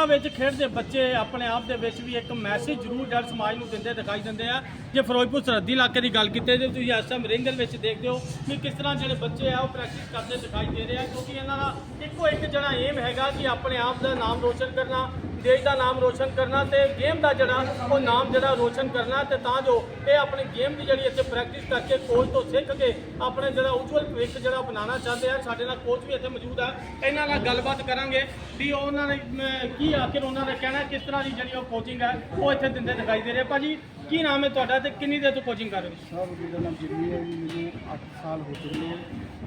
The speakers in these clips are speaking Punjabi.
ਸਕੂਲਾਂ ਵਿੱਚ ਖੇਡਦੇ ਬੱਚੇ ਆਪਣੇ ਆਪ ਦੇ ਵਿੱਚ ਵੀ ਇੱਕ ਮੈਸੇਜ ਜ਼ਰੂਰ ਡਰ ਸਮਾਜ ਨੂੰ ਦਿੰਦੇ, ਦਿਖਾਈ ਦਿੰਦੇ ਆ। ਜੇ ਫਿਰੋਜ਼ਪੁਰ ਸਰਹੱਦੀ ਇਲਾਕੇ ਦੀ ਗੱਲ ਕੀਤੀ ਤੇ ਤੁਸੀਂ ਇਸ ਟਾਈਮ ਰਿੰਗਲ ਵਿੱਚ ਦੇਖਦੇ ਹੋ ਕਿ ਕਿਸ ਤਰ੍ਹਾਂ ਜਿਹੜੇ ਬੱਚੇ ਆ ਉਹ ਪ੍ਰੈਕਟਿਸ ਕਰਦੇ ਦਿਖਾਈ ਦੇ ਰਹੇ ਆ, ਕਿਉਂਕਿ ਇਹਨਾਂ ਦਾ ਇੱਕੋ ਇੱਕ ਜਿਹੜਾ ਏਮ ਹੈਗਾ ਕਿ ਆਪਣੇ ਆਪ ਦਾ ਨਾਮ ਰੋਸ਼ਨ ਕਰਨਾ ਦੇਸ਼ ਦਾ ਨਾਮ ਰੋਸ਼ਨ ਕਰਨਾ ਤੇ ਗੇਮ ਦਾ ਜਿਹੜਾ ਉਹ ਨਾਮ ਜਿਹੜਾ ਰੋਸ਼ਨ ਕਰਨਾ ਤੇ ਤਾਂ ਜੋ ਇਹ ਆਪਣੀ ਗੇਮ ਦੀ ਜਿਹੜੀ ਇੱਥੇ ਪ੍ਰੈਕਟਿਸ ਕਰਕੇ ਕੋਚ ਤੋਂ ਸਿੱਖ ਕੇ ਆਪਣੇ ਜਿਹੜਾ ਉਜਵਲ ਭਵਿੱਖ ਜਿਹੜਾ ਬਣਾਉਣਾ ਚਾਹੁੰਦੇ ਆ। ਸਾਡੇ ਨਾਲ ਕੋਚ ਵੀ ਇੱਥੇ ਮੌਜੂਦ ਆ। ਇਹਨਾਂ ਨਾਲ ਗੱਲਬਾਤ ਕਰਾਂਗੇ ਵੀ ਉਹਨਾਂ ਨੇ ਅਮ, ਕੀ ਆਖਿਰ ਉਹਨਾਂ ਦਾ ਕਹਿਣਾ ਕਿਸ ਤਰ੍ਹਾਂ ਦੀ ਜਿਹੜੀ ਉਹ ਕੋਚਿੰਗ ਹੈ ਉਹ ਇੱਥੇ ਦਿੰਦੇ ਦਿਖਾਈ ਦੇ ਰਹੇ। ਭਾਜੀ ਕੀ ਨਾਮ ਹੈ ਤੁਹਾਡਾ ਤੇ ਕਿੰਨੀ ਦੇਰ ਤੋਂ ਕੋਚਿੰਗ ਕਰ ਰਹੇ ਹੋ? ਸਭ ਮੇਰਾ ਨਾਮ ਜਿੰਮੀ ਹੈ ਜੀ ਮੈਨੂੰ 8 ਸਾਲ ਹੋ ਚੁੱਕੇ ਨੇ।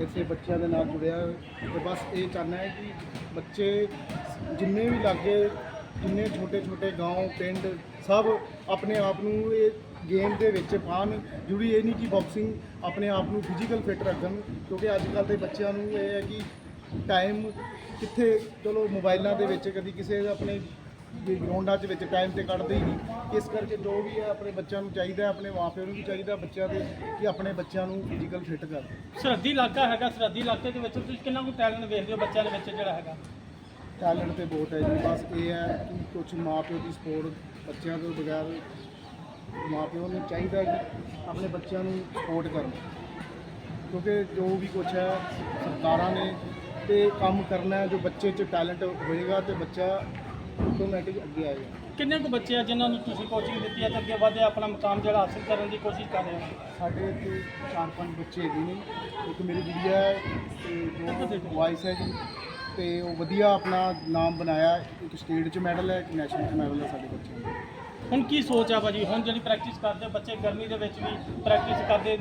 ਇੱਥੇ ਬੱਚਿਆਂ ਦੇ ਨਾਲ ਜੁੜਿਆ ਤੇ ਬਸ ਇਹ ਚਾਹਨਾ ਹੈ ਕਿ ਬੱਚੇ ਜਿੰਨੇ ਵੀ ਲਾਗੇ ਜਿੰਨੇ ਛੋਟੇ ਛੋਟੇ گاؤں ਪਿੰਡ ਸਭ ਆਪਣੇ ਆਪ ਨੂੰ ਇਹ ਗੇਮ ਦੇ ਵਿੱਚ ਪਾਣ ਜੁੜੀ ਇਹ ਨਹੀਂ ਕਿ ਬਾਕਸਿੰਗ ਆਪਣੇ ਆਪ ਨੂੰ ਫਿਜ਼ੀਕਲ ਫਿਟ ਰੱਖਣ ਕਿਉਂਕਿ ਅੱਜ ਕੱਲ੍ਹ ਦੇ ਬੱਚਿਆਂ ਨੂੰ ਇਹ ਹੈ ਕਿ ਟਾਈਮ ਕਿੱਥੇ ਚਲੋ ਮੋਬਾਈਲਾਂ ਦੇ ਵਿੱਚ ਕਦੀ ਕਿਸੇ ਦਾ ਆਪਣੇ ਵੀ ਗਰਾਊਂਡਾਂ 'ਚ ਵਿੱਚ ਟਾਈਮ ਤੇ ਕੱਢਦੇ ਹੀ ਨਹੀਂ ਇਸ ਕਰਕੇ ਜੋ ਵੀ ਹੈ ਆਪਣੇ ਬੱਚਿਆਂ ਨੂੰ ਚਾਹੀਦਾ ਹੈ, ਆਪਣੇ ਮਾਪਿਆਂ ਨੂੰ ਵੀ ਚਾਹੀਦਾ ਬੱਚਿਆਂ ਦੇ ਕਿ ਆਪਣੇ ਬੱਚਿਆਂ ਨੂੰ ਫਿਜ਼ੀਕਲ ਫਿਟ ਕਰਨ ਸਰਹੱਦੀ ਇਲਾਕਾ ਹੈਗਾ ਸਰਹੱਦੀ ਇਲਾਕੇ ਦੇ ਵਿੱਚ ਤੁਸੀਂ ਕਿੰਨਾ ਕੁ ਟੈਲੈਂਟ ਵੇਖਦੇ ਹੋ ਬੱਚਿਆਂ ਦੇ ਵਿੱਚ ਜਿਹੜਾ ਹੈਗਾ ਟੈਲੈਂਟ ਤੇ ਬਹੁਤ ਹੈ ਜੀ। ਬਸ ਇਹ ਹੈ ਕਿ ਕੁਝ ਮਾਪਿਓ ਦੀ ਸਪੋਰਟ ਬੱਚਿਆਂ ਤੋਂ ਬਗੈਰ ਮਾਪਿਓ ਨੂੰ ਚਾਹੀਦਾ ਕਿ ਆਪਣੇ ਬੱਚਿਆਂ ਨੂੰ ਸਪੋਰਟ ਕਰਨ। ਕਿਉਂਕਿ ਜੋ ਵੀ ਕੁਝ ਹੈ ਸਰਕਾਰਾਂ ਨੇ ਤੇ ਕੰਮ ਕਰਨਾ ਹੈ ਜੋ ਬੱਚੇ 'ਚ ਟੈਲੈਂਟ ਹੋਏਗਾ ਤੇ ਬੱਚਾ ਆਟੋਮੈਟਿਕ ਅੱਗੇ ਆਏਗਾ। ਕਿੰਨੇ ਕੁ ਬੱਚੇ ਆ ਜਿਨ੍ਹਾਂ ਨੂੰ ਤੁਸੀਂ ਕੋਚਿੰਗ ਦਿੱਤੀ ਹੈ ਤੇ ਅੱਗੇ ਵਧੇ ਆਪਣਾ ਮੁਕਾਮ ਜਿਹੜਾ ਹਾਸਿਲ ਕਰਨ ਦੀ ਕੋਸ਼ਿਸ਼ ਕਰ ਰਹੇ ਹੋ? ਸਾਡੇ ਇੱਥੇ ਚਾਰ ਪੰਜ ਬੱਚੇ ਹੈਗੇ ਨੇ। ਇੱਕ ਮੇਰੀ ਗੁੜੀਆ ਹੈ ਤੇ ਦੋ ਵਾਈਸ ਹੈ ਜੀ। ਤੇ ਉਹ ਵਧੀਆ ਆਪਣਾ ਨਾਮ ਬਣਾਇਆ ਇੱਕ ਸਟੇਟ 'ਚ ਮੈਡਲ ਹੈ ਇੱਕ ਨੈਸ਼ਨਲ 'ਚ ਮੈਡਲ ਹੈ ਸਾਡੇ ਬੱਚਿਆਂ ਦਾ। ਹੁਣ ਕੀ ਸੋਚ ਆ ਭਾਜੀ? ਹੁਣ ਜਿਹੜੀ ਪ੍ਰੈਕਟਿਸ ਕਰਦੇ ਬੱਚੇ ਗਰਮੀ ਦੇ ਵਿੱਚ ਵੀ ਪ੍ਰੈਕਟਿਸ ਕਰਦੇ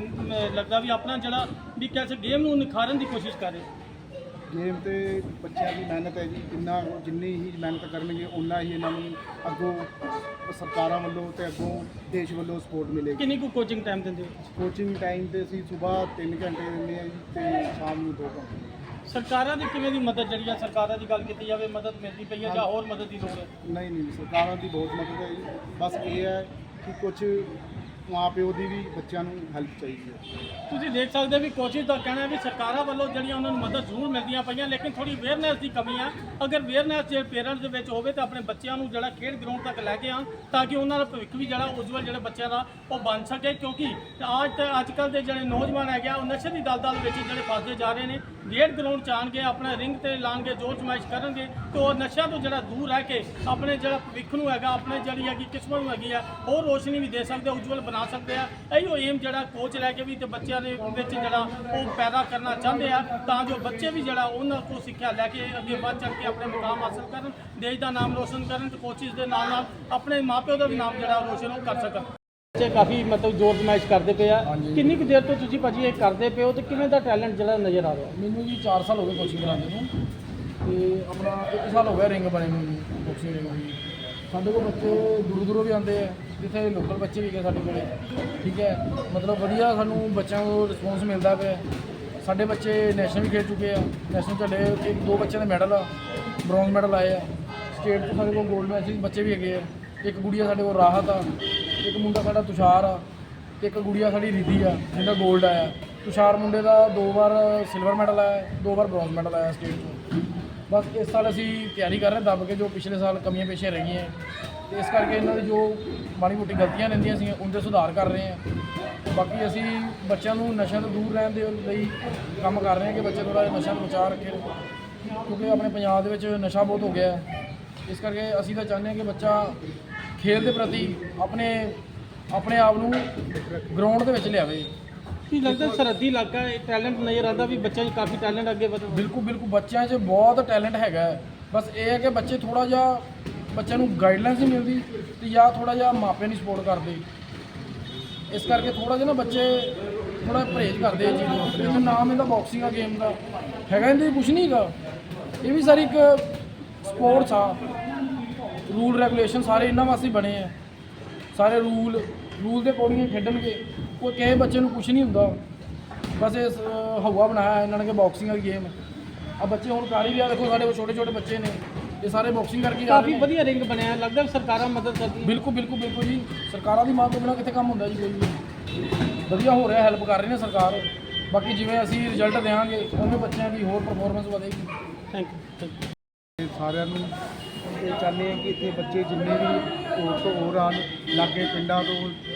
ਲੱਗਦਾ ਵੀ ਆਪਣਾ ਜਿਹੜਾ ਵੀ ਕਿਸੇ ਗੇਮ ਨੂੰ ਨਿਖਾਰਨ ਦੀ ਕੋਸ਼ਿਸ਼ ਕਰ ਰਹੇ। ਗੇਮ ਤੇ ਬੱਚਿਆਂ ਦੀ ਮਿਹਨਤ ਹੈ ਜੀ ਜਿੰਨਾ ਜਿੰਨੀ ਹੀ ਮਿਹਨਤ ਕਰਨਗੇ ਉਨਾ ਹੀ ਇਹਨਾਂ ਨੂੰ ਅੱਗੋਂ ਸਰਕਾਰਾਂ ਵੱਲੋਂ ਤੇ ਅੱਗੋਂ ਦੇਸ਼ ਵੱਲੋਂ ਸਪੋਰਟ ਮਿਲੇਗੀ। ਕਿੰਨੀ ਕੁ ਕੋਚਿੰਗ ਟਾਈਮ ਦਿੰਦੇ ਹੋ ਕੋਚਿੰਗ ਟਾਈਮ ਤੇ ਅਸੀਂ ਸਵੇਰ 3 ਘੰਟੇ ਦਿੰਦੇ ਹਾਂ ਜੀ ਤੇ ਸ਼ਾਮ ਨੂੰ 2 ਘੰਟੇ। ਸਰਕਾਰਾਂ ਦੀ ਕਿਵੇਂ ਦੀ ਮਦਦ ਜਿਹੜੀ ਆ, ਸਰਕਾਰਾਂ ਦੀ ਗੱਲ ਕੀਤੀ ਜਾਵੇ, ਮਦਦ ਮਿਲਦੀ ਪਈ ਹੈ ਜਾਂ ਹੋਰ ਮਦਦ ਦੀ ਲੋੜ ਹੈ ਨਹੀਂ ਨਹੀਂ, ਸਰਕਾਰਾਂ ਦੀ ਬਹੁਤ ਮਦਦ ਹੈ ਜੀ। ਬਸ ਇਹ ਹੈ ਕਿ ਕੁਝ ਮਾਂ ਪਿਓ ਦੀ ਵੀ ਬੱਚਿਆਂ ਨੂੰ ਹੈਲਪ ਚਾਹੀਦੀ ਹੈ। ਤੁਸੀਂ ਦੇਖ ਸਕਦੇ ਹੋ ਵੀ ਕੋਚਿਸ ਦਾ ਕਹਿਣਾ ਹੈ ਵੀ ਸਰਕਾਰਾਂ ਵੱਲੋਂ ਜਿਹੜੀਆਂ ਉਹਨਾਂ ਨੂੰ ਮਦਦ ਜ਼ਰੂਰ ਮਿਲਦੀਆਂ ਪਈਆਂ, ਲੇਕਿਨ ਥੋੜੀ ਅਵੇਅਰਨੈਸ ਦੀ ਕਮੀ ਆ। ਅਗਰ ਅਵੇਅਰਨੈਸ ਜੇ ਪੇਰੈਂਟਸ ਦੇ ਵਿੱਚ ਹੋਵੇ ਤਾਂ ਆਪਣੇ ਬੱਚਿਆਂ ਨੂੰ ਜਿਹੜਾ ਖੇਡ ਗਰਾਊਂਡ ਤੱਕ ਲੈ ਕੇ ਆਉਣ, ਤਾਂ ਕਿ ਉਹਨਾਂ ਦਾ ਭਵਿੱਖ ਵੀ ਜਿਹੜਾ ਉਜਵਲ ਜਿਹੜਾ ਬੱਚਿਆਂ ਦਾ ਉਹ ਬਣ ਸਕੇ, ਕਿਉਂਕਿ ਅੱਜ ਤੇ ਅੱਜ ਕੱਲ੍ਹ ਦੇ ਜਿਹੜੇ ਨੌਜਵਾਨ ਹੈਗੇ ਆ, ਉਹ ਨਸ਼ੇ ਦੀ ਦਲਦਲ ਵਿੱਚ ਜਿਹੜੇ ਫਸਦੇ ਜਾ ਰਹੇ ਨੇ। ਖੇਡ ਗਰਾਊਂਡ ਚ ਆਉਣਗੇ, ਆਪਣਾ ਰਿੰਗ ਤੇ ਲਾਣਗੇ ਜੋਰ ਜਮਾਇਸ਼ ਕਰਨਗੇ, ਤੇ ਉਹ ਨਸ਼ਿਆਂ ਤੋਂ ਜਿਹੜਾ ਦੂਰ ਰਹਿ ਕੇ ਆਪਣੇ ਜਿਹੜਾ ਭਵਿੱਖ ਨੂੰ ਹੈਗਾ, ਆਪਣੇ ਜਿਹੜੀ ਹੈਗੀ ਕਿਸਮਤ ਨੂੰ ਹੈਗੀ ਆ, ਉਹ ਰੋਸ਼ਨੀ ਵੀ ਦੇ ਸਕਦੇ ਉਜਵਲ ਬਣਾ ਸਕਦੇ ਆ। ਇਹੋ ਏਮ ਜਿਹੜਾ ਕੋਚ ਲੈ ਕੇ ਵੀ ਤੇ ਬੱਚਿਆਂ ਦੇ ਵਿੱਚ ਜਿਹੜਾ ਉਹ ਪੈਦਾ ਕਰਨਾ ਚਾਹੁੰਦੇ ਆ ਤਾਂ ਜੋ ਬੱਚੇ ਵੀ ਜਿਹੜਾ ਉਹਨਾਂ ਕੋਲ ਸਿੱਖਿਆ ਲੈ ਕੇ ਅੱਗੇ ਵੱਧ ਚੱਲ ਕੇ ਆਪਣੇ ਮੁਕਾਮ ਹਾਸਲ ਕਰਨ ਦੇਸ਼ ਦਾ ਨਾਮ ਰੋਸ਼ਨ ਕਰਨ ਤੇ ਕੋਚਿਸ ਦੇ ਨਾਲ ਨਾਲ ਆਪਣੇ ਮਾਪਿਓ ਦਾ ਵੀ ਨਾਮ ਜਿਹੜਾ ਰੋਸ਼ਨ ਉਹ ਕਰ ਸਕਣ। ਬੱਚੇ ਕਾਫੀ ਮਤਲਬ ਜ਼ੋਰ ਜਮਾਇਸ਼ ਕਰਦੇ ਪਏ ਆ। ਕਿੰਨੀ ਕੁ ਦੇਰ ਤੋਂ ਤੁਸੀਂ ਭਾਜੀ ਇਹ ਕਰਦੇ ਪਏ ਹੋ ਤੇ ਕਿਵੇਂ ਦਾ ਟੈਲੈਂਟ ਜਿਹੜਾ ਨਜ਼ਰ ਆ ਰਿਹਾ? ਮੈਨੂੰ ਜੀ 4 ਸਾਲ ਹੋ ਗਏ ਕੋਚਿੰਗ ਕਰਾਉਂਦੇ ਨੂੰ ਤੇ ਆਪਣਾ 1 ਸਾਲ ਹੋ ਗਿਆ ਰਿੰਗ ਬਣੇ ਨੂੰ ਬਾਕਸਿੰਗ ਰਿੰਗ ਹੋਈ ਸਾਡੇ ਕੋਲ ਬੱਚੇ ਦੂਰੋਂ ਦੂਰੋਂ ਵੀ ਆਉਂਦੇ ਆ। ਜਿੱਥੇ ਲੋਕਲ ਬੱਚੇ ਵੀ ਹੈਗੇ ਸਾਡੇ ਕੋਲੇ, ਠੀਕ ਹੈ। ਮਤਲਬ ਵਧੀਆ ਸਾਨੂੰ ਬੱਚਿਆਂ ਨੂੰ ਰਿਸਪੌਂਸ ਮਿਲਦਾ ਪਿਆ। ਸਾਡੇ ਬੱਚੇ ਨੈਸ਼ਨਲ ਵੀ ਖੇਡ ਚੁੱਕੇ ਆ। ਨੈਸ਼ਨਲ ਚੱਲੇ ਇੱਕ ਦੋ ਬੱਚਿਆਂ ਦੇ ਮੈਡਲ ਆ ਬ੍ਰੌਂਜ਼ ਮੈਡਲ ਆਏ ਆ ਸਟੇਟ ਤੋਂ ਸਾਡੇ ਕੋਲ 골ਡ ਮੈਡਲ ਬੱਚੇ ਵੀ ਹੈਗੇ ਆ। ਇੱਕ ਗੁੜੀਆ ਸਾਡੇ ਕੋਲ ਰਾਹਤ ਆ, ਇੱਕ ਮੁੰਡਾ ਸਾਡਾ ਤੁਸ਼ਾਰ ਆ ਤੇ ਇੱਕ ਗੁੜੀਆ ਸਾਡੀ ਰਿਧੀ ਆ, ਜਿਹਦਾ 골ਡ ਆਇਆ। ਤੁਸ਼ਾਰ ਮੁੰਡੇ ਦਾ ਦੋ ਵਾਰ ਸਿਲਵਰ ਮੈਡਲ ਆਇਆ, ਦੋ ਵਾਰ ਬ੍ਰੌਂਜ਼ ਮੈਡਲ ਆਇਆ ਸਟੇਟ ਤੋਂ ਬਸ ਇਸ ਸਾਲ ਅਸੀਂ ਤਿਆਰੀ ਕਰ ਰਹੇ ਦੱਬ ਕੇ, ਜੋ ਪਿਛਲੇ ਸਾਲ ਕਮੀਆਂ ਪੇਸ਼ੀਆਂ ਰਹੀਆਂ। ਤੇ ਇਸ ਕਰਕੇ ਇਹਨਾਂ ਦੀ ਜੋ ਮਾੜੀ ਮੋਟੀ ਗਲਤੀਆਂ ਰਹਿੰਦੀਆਂ ਸੀ ਉਹਦੇ ਸੁਧਾਰ ਕਰ ਰਹੇ ਹਾਂ। ਬਾਕੀ ਅਸੀਂ ਬੱਚਿਆਂ ਨੂੰ ਨਸ਼ਿਆਂ ਤੋਂ ਦੂਰ ਰਹਿਣ ਦੇ ਲਈ ਕੰਮ ਕਰ ਰਹੇ ਹਾਂ ਕਿ ਬੱਚੇ ਥੋੜਾ ਜਿਹਾ ਨਸ਼ਾ ਤੋਂ ਬਚਾਅ ਰੱਖੇ ਕਿਉਂਕਿ ਆਪਣੇ ਪੰਜਾਬ ਦੇ ਵਿੱਚ ਨਸ਼ਾ ਬਹੁਤ ਹੋ ਗਿਆ ਹੈ। ਇਸ ਕਰਕੇ ਅਸੀਂ ਤਾਂ ਚਾਹੁੰਦੇ ਹਾਂ ਕਿ ਬੱਚਾ ਖੇਲ ਦੇ ਪ੍ਰਤੀ ਆਪਣੇ ਆਪਣੇ ਆਪ ਨੂੰ ਗਰਾਊਂਡ ਦੇ ਵਿੱਚ ਲਿਆਵੇ। ਕੀ ਲੱਗਦਾ ਸਰਹੱਦੀ ਇਲਾਕਾ ਟੈਲੈਂਟ ਨਜ਼ਰ ਆਉਂਦਾ ਵੀ ਬੱਚਿਆਂ 'ਚ ਕਾਫੀ ਟੈਲੈਂਟ ਅੱਗੇ ਵਧ ਬਿਲਕੁਲ ਬਿਲਕੁਲ ਬੱਚਿਆਂ 'ਚ ਬਹੁਤ ਟੈਲੈਂਟ ਹੈਗਾ। ਬਸ ਇਹ ਹੈ ਕਿ ਬੱਚੇ ਥੋੜਾ ਜਿਹਾ ਬੱਚਿਆਂ ਨੂੰ ਗਾਈਡਲਾਈਨਸ ਨਹੀਂ ਮਿਲਦੀ ਤੇ ਜਾਂ ਥੋੜਾ ਜਿਹਾ ਮਾਪੇ ਨਹੀਂ ਸਪੋਰਟ ਕਰਦੇ। ਇਸ ਕਰਕੇ ਥੋੜਾ ਜਿਹਾ ਨਾ ਬੱਚੇ ਥੋੜਾ ਪਰਹੇਜ਼ ਕਰਦੇ ਇਹ ਚੀਜ਼ ਨੂੰ। ਨਾਮ ਇਹਦਾ ਬਾਕਸਿੰਗ ਆ ਗੇਮ ਦਾ। ਹੈਗਾ ਇਹਦੇ ਕੁਝ ਨਹੀਂ ਹੈਗਾ। ਇਹ ਵੀ ਸਾਰੀ ਇੱਕ ਸਪੋਰਟਸ ਆ। ਰੂਲ ਰੈਗੂਲੇਸ਼ਨ ਸਾਰੇ ਇਹਨਾਂ ਵਾਸਤੇ ਬਣੇ ਆ। ਸਾਰੇ ਰੂਲ ਰੂਲ ਦੇ ਅਕੋਰਡਿੰਗ ਖੇਡਣਗੇ। ਕੋਈ ਕਿਸੇ ਬੱਚੇ ਨੂੰ ਕੁਝ ਨਹੀਂ ਹੁੰਦਾ। ਬਸ ਇਹ ਸ- ਹਵਾ ਬਣਾਇਆ ਇਹਨਾਂ ਨੇ ਕਿ ਬਾਕਸਿੰਗ ਵਾਲੀ ਗੇਮ ਆ ਬੱਚੇ ਹੁਣ ਕਰ ਹੀ ਲਿਆ। ਦੇਖੋ ਸਾਡੇ ਕੋਲ ਛੋਟੇ ਛੋਟੇ ਬੱਚੇ ਨੇ। ਇਹ ਸਾਰੇ ਬਾਕਸਿੰਗ ਕਰਕੇ ਜਾ ਕਾਫੀ ਰਹੇ ਨੇ। ਵਧੀਆ ਰਿੰਗ ਬਣਿਆ ਲੱਗਦਾ ਵੀ ਸਰਕਾਰਾਂ ਮਦਦ ਕਰਦੀ ਬਿਲਕੁਲ ਬਿਲਕੁਲ ਬਿਲਕੁਲ ਜੀ। ਸਰਕਾਰਾਂ ਦੀ ਮਾਂ ਤੋਂ ਬਿਨਾਂ ਕਿੱਥੇ ਕੰਮ ਹੁੰਦਾ ਜੀ ਕੋਈ ਵੀ। ਵਧੀਆ ਹੋ ਰਿਹਾ ਹੈਲਪ ਕਰ ਰਹੀ ਨੇ ਸਰਕਾਰ। ਬਾਕੀ ਜਿਵੇਂ ਅਸੀਂ ਰਿਜ਼ਲਟ ਦੇਵਾਂਗੇ ਉਵੇਂ ਬੱਚਿਆਂ ਦੀ ਹੋਰ ਪਰਫਾਰਮੈਂਸ ਵਧੇਗੀ। ਥੈਂਕ ਯੂ ਤੇ ਸਾਰਿਆਂ ਨੂੰ ਇਹ ਚਾਹੁੰਦੇ ਹਾਂ ਕਿ ਇੱਥੇ ਬੱਚੇ ਜਿੰਨੇ ਵੀ ਹੋਰ ਤੋਂ ਹੋਰ ਆਉਣ ਲਾਗੇ ਪਿੰਡਾਂ ਤੋਂ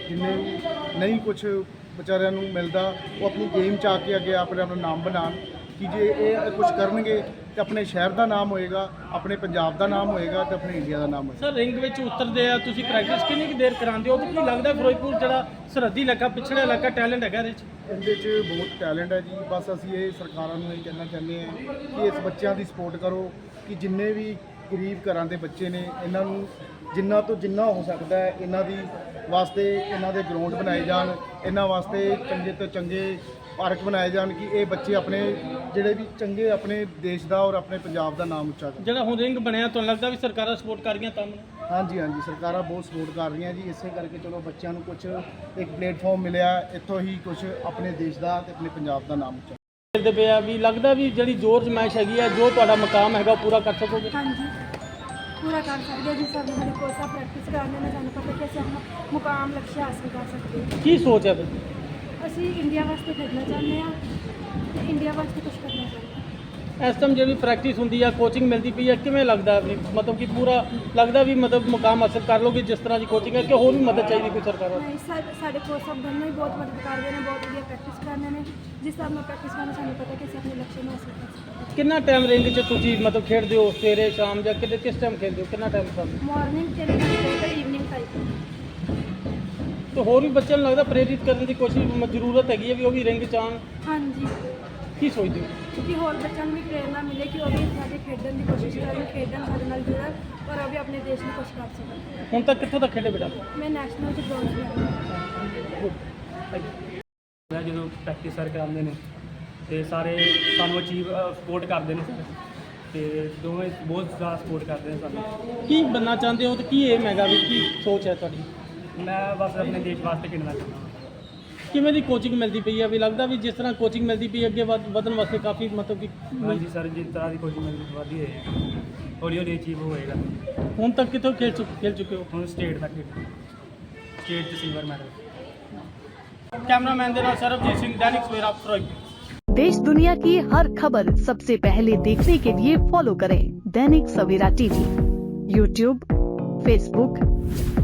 ਜਿੰਨੇ ਵੀ ਨਹੀਂ ਕੁਝ ਵਿਚਾਰਿਆਂ ਨੂੰ ਮਿਲਦਾ ਉਹ ਆਪਣੀ ਗੇਮ ਚ ਆ ਕੇ ਅੱਗੇ ਆਪਣੇ ਆਪਣਾ ਨਾਮ ਬਣਾਉਣ ਕਿ ਜੇ ਇਹ ਕੁਝ ਕਰਨਗੇ ਤੇ ਆਪਣੇ ਸ਼ਹਿਰ ਦਾ ਨਾਮ ਹੋਏਗਾ ਆਪਣੇ ਪੰਜਾਬ ਦਾ ਨਾਮ ਹੋਏਗਾ ਤੇ ਆਪਣੇ ਇੰਡੀਆ ਦਾ ਨਾਮ ਹੋਏਗਾ। ਸਰ ਰਿੰਗ ਵਿੱਚ ਉਤਰਦੇ ਆ ਤੁਸੀਂ ਪ੍ਰੈਕਟਿਸ ਕਿੰਨੀ ਕੁ ਦੇਰ ਕਰਾਉਂਦੇ ਹੋ? ਤੇ ਕੀ ਲੱਗਦਾ ਫਿਰੋਜ਼ਪੁਰ ਜਿਹੜਾ ਸਰਹੱਦੀ ਇਲਾਕਾ ਪਿਛੜਾ ਇਲਾਕਾ ਟੈਲੈਂਟ ਹੈਗਾ ਇਹਦੇ 'ਚ ਇਹਦੇ 'ਚ ਬਹੁਤ ਟੈਲੈਂਟ ਹੈ ਜੀ। ਬਸ ਅਸੀਂ ਇਹ ਸਰਕਾਰਾਂ ਨੂੰ ਇਹ ਕਹਿਣਾ ਚਾਹੁੰਦੇ ਹਾਂ ਕਿ ਇਸ ਬੱਚਿਆਂ ਦੀ ਸਪੋਰਟ ਕਰੋ ਕਿ ਜਿੰਨੇ ਵੀ ਗਰੀਬ ਘਰਾਂ ਦੇ ਬੱਚੇ ਨੇ ਇਹਨਾਂ ਨੂੰ ਜਿੰਨਾ ਤੋਂ ਜਿੰਨਾ ਹੋ ਸਕਦਾ ਹੈ ਇਹਨਾਂ ਦੀ ਵਾਸਤੇ ਇਹਨਾਂ ਦੇ ਗਰਾਊਂਡ ਬਣਾਏ ਜਾਣ ਇਹਨਾਂ ਵਾਸਤੇ ਚੰਗੇ ਤੋਂ ਚੰਗੇ ਪਾਰਕ ਬਣਾਏ ਜਾਣ ਕਿ ਇਹ ਬੱਚੇ ਆਪਣੇ ਜਿਹੜੇ ਵੀ ਚੰਗੇ ਆਪਣੇ ਦੇਸ਼ ਦਾ ਔਰ ਆਪਣੇ ਪੰਜਾਬ ਦਾ ਨਾਮ ਉੱਚਾ ਕਰਨ। ਜਿਹੜਾ ਹੁਣ ਰਿੰਗ ਬਣਿਆ ਤੁਹਾਨੂੰ ਲੱਗਦਾ ਵੀ ਸਰਕਾਰਾਂ ਸਪੋਰਟ ਕਰ ਰਹੀਆਂ ਤਾਂ ਹਾਂਜੀ ਹਾਂਜੀ ਸਰਕਾਰਾਂ ਬਹੁਤ ਸਪੋਰਟ ਕਰ ਰਹੀਆਂ ਜੀ। ਇਸੇ ਕਰਕੇ ਚਲੋ ਬੱਚਿਆਂ ਨੂੰ ਕੁਝ ਇੱਕ ਪਲੇਟਫਾਰਮ ਮਿਲਿਆ ਇੱਥੋਂ ਹੀ ਕੁਝ ਆਪਣੇ ਦੇਸ਼ ਦਾ ਤੇ ਆਪਣੇ ਪੰਜਾਬ ਦਾ ਨਾਮ ਉੱਚਾ। ਖੇਡਦੇ ਪਏ ਆ ਵੀ ਲੱਗਦਾ ਵੀ ਜਿਹੜੀ ਜ਼ੋਰ ਜਮਾਇਸ਼ ਹੈਗੀ ਆ ਜੋ ਤੁਹਾਡਾ ਮਕਾਮ ਹੈਗਾ ਉਹ ਪੂਰਾ ਕਰ ਸਕੋਗੇ? ਹਾਂਜੀ ਪੂਰਾ ਕਰ ਸਕਦੇ ਹਾਂ ਜੀ। ਸਰ ਨੇ ਕੋਲ ਸਾਹਿਬ ਪ੍ਰੈਕਟਿਸ ਕਰਾਉਂਦੇ ਨੇ ਸਾਨੂੰ ਪਤਾ ਕਿ ਅਸੀਂ ਆਪਣਾ ਮੁਕਾਮ ਲਕਸ਼ਯ ਹਾਸਲ ਕਰ ਸਕਦੇ ਹਾਂ। ਕੀ ਸੋਚ ਹੈ ਫਿਰ? ਅਸੀਂ ਇੰਡੀਆ ਵਾਸਤੇ ਖੇਡਣਾ ਚਾਹੁੰਦੇ ਹਾਂ ਤੇ ਇੰਡੀਆ ਵਾਸਤੇ ਕੁਝ ਕਰਨਾ ਚਾਹੁੰਦੇ ਹਾਂ। ਇਸ ਟਾਈਮ ਜਿਹੜੀ ਪ੍ਰੈਕਟਿਸ ਹੁੰਦੀ ਆ ਕੋਚਿੰਗ ਮਿਲਦੀ ਪਈ ਆ ਕਿਵੇਂ ਲੱਗਦਾ ਵੀ ਮਤਲਬ ਕਿ ਪੂਰਾ ਲੱਗਦਾ ਵੀ ਮਤਲਬ ਮੁਕਾਮ ਹਾਸਲ ਕਰ ਲੋਗੇ ਜਿਸ ਤਰ੍ਹਾਂ ਦੀ ਕੋਚਿੰਗ ਹੈ ਕਿ ਹੋਰ ਵੀ ਮਦਦ ਚਾਹੀਦੀ ਕੋਈ ਸਰਕਾਰ ਵੱਲੋਂ ਨਹੀਂ ਸਾ- ਸਾਡੇ ਕੋਚ ਸਾਹਿਬ ਦੋਨੋਂ ਹੀ ਬਹੁਤ ਮਦਦ ਕਰਦੇ ਨੇ ਬਹੁਤ ਵਧੀਆ ਪ੍ਰੈਕਟਿਸ ਕਰਦੇ ਨੇ। ਜਿਸ ਹਿਸਾਬ ਨਾਲ ਪ੍ਰੈਕਟਿਸ ਕਰਨ ਸਾਨੂੰ ਪਤਾ ਕਿ ਅਸੀਂ ਆਪਣੇ ਲਕਸ਼ਯ ਨੂੰ ਹਾਸਲ ਕਰ ਸਕਦੇ ਕਿੰਨਾ ਟਾਈਮ ਰਿੰਗ 'ਚ ਤੁਸੀਂ ਮਤਲਬ ਖੇਡਦੇ ਹੋ ਸਵੇਰੇ ਸ਼ਾਮ ਜਾਂ ਕਿਤੇ ਕਿਸ ਟਾਈਮ ਖੇਡਦੇ ਹੋ? ਕਿੰਨਾ ਟਾਈਮ ਤੁਹਾਨੂੰ ਮਾਰਨਿੰਗ 3 ਘੰਟੇ ਤੇ ਈਵਨਿੰਗ ਤੇ ਹੋਰ ਵੀ ਬੱਚਿਆਂ ਨੂੰ ਲੱਗਦਾ ਪ੍ਰੇਰਿਤ ਕਰਨ ਦੀ ਕੋਸ਼ਿਸ਼ ਮ- ਜ਼ਰੂਰਤ ਹੈਗੀ ਹੈ ਵੀ ਉਹ ਵੀ ਰਿੰਗ 'ਚ ਆਉਣ ਹਾਂਜੀ। ਕੀ ਸੋਚਦੇ ਹੋ? ਕਿ ਹੋਰ ਬੱਚਿਆਂ ਨੂੰ ਵੀ ਪ੍ਰੇਰਨਾ ਮਿਲੇ ਕਿ ਉਹ ਵੀ ਸਾਡੇ ਖੇਡਣ ਦੀ ਕੋਸ਼ਿਸ਼ ਕਰਨ ਖੇਡਣ ਸਾਡੇ ਨਾਲ ਜੁੜਨ ਔਰ ਉਹ ਵੀ ਆਪਣੇ ਦੇਸ਼ ਨੂੰ ਕੁਝ ਕਰ ਸਕਣ। ਹੁਣ ਤੱਕ ਕਿੱਥੋਂ ਤੱਕ ਖੇਡੇ ਬੇਟਾ? ਮੈਂ ਨੈਸ਼ਨਲ ਚ ਬ੍ਰੌਂਜ਼ ਮੈਡਲ ਮੈਂ ਜਦੋਂ ਪ੍ਰੈਕਟਿਸ ਸਰ ਕਰਾਉਂਦੇ ਨੇ ਤੇ ਸਾਰੇ ਸਾਨੂੰ ਅਚੀਵ ਸਪੋਰਟ ਕਰਦੇ ਨੇ ਸਰ ਤੇ ਦੋਵੇਂ ਬਹੁਤ ਜ਼ਿਆਦਾ ਸਪੋਰਟ ਕਰਦੇ ਨੇ ਸਾਨੂੰ। ਕੀ ਬੰਨਾ ਚਾਹੁੰਦੇ ਹੋ ਤੇ ਕੀ ਏਮ ਹੈਗਾ ਵੀ ਕੀ ਸੋਚ ਹੈ ਤੁਹਾਡੀ? ਮੈਂ ਬਸ ਆਪਣੇ ਦੇਸ਼ ਵਾਸਤੇ ਖੇਡਣਾ ਚਾਹੁੰਦਾ ਹਾਂ ਕਿਵੇਂ ਦੀ ਕੋਚਿੰਗ ਮਿਲਦੀ ਪਈ ਹੈ ਵੀ ਲੱਗਦਾ ਵੀ ਜਿਸ ਤਰ੍ਹਾਂ ਕੋਚਿੰਗ ਮਿਲਦੀ ਪਈ ਹੈ, ਅੱਗੇ ਵਧ- ਵਧਣ ਵਾਸਤੇ ਕਾਫੀ ਮਤਲਬ ਕਿ ਹਾਂਜੀ ਸਰ ਜਿਸ ਤਰ੍ਹਾਂ ਦੀ ਕੋਚਿੰਗ ਮਿਲਦੀ ਵਧੀ ਹੈ ਹੌਲੀ ਹੌਲੀ ਅਚੀਵ ਹੋਏਗਾ ਹੁਣ ਤੱਕ ਕਿੱਥੋਂ ਖੇਡ ਚੁੱਕ ਖੇਲ ਚੁੱਕੇ ਹੋ ਹੁਣ ਸਟੇਟ ਤੱਕ ਸਟੇਟ 'ਚ ਸਿਲਵਰ ਮੈਡਲ ਕੈਮਰਾਮੈਨ ਦੇ ਨਾਲ ਸਰਬਜੀਤ ਸਿੰਘ ਦੈਨਿਕ ਸਵੇਰਾ ਫਿਰੋਜ਼ਪੁਰ देश दुनिया की हर खबर सबसे पहले देखने के लिए फॉलो करें Dainik Savera TV YouTube Facebook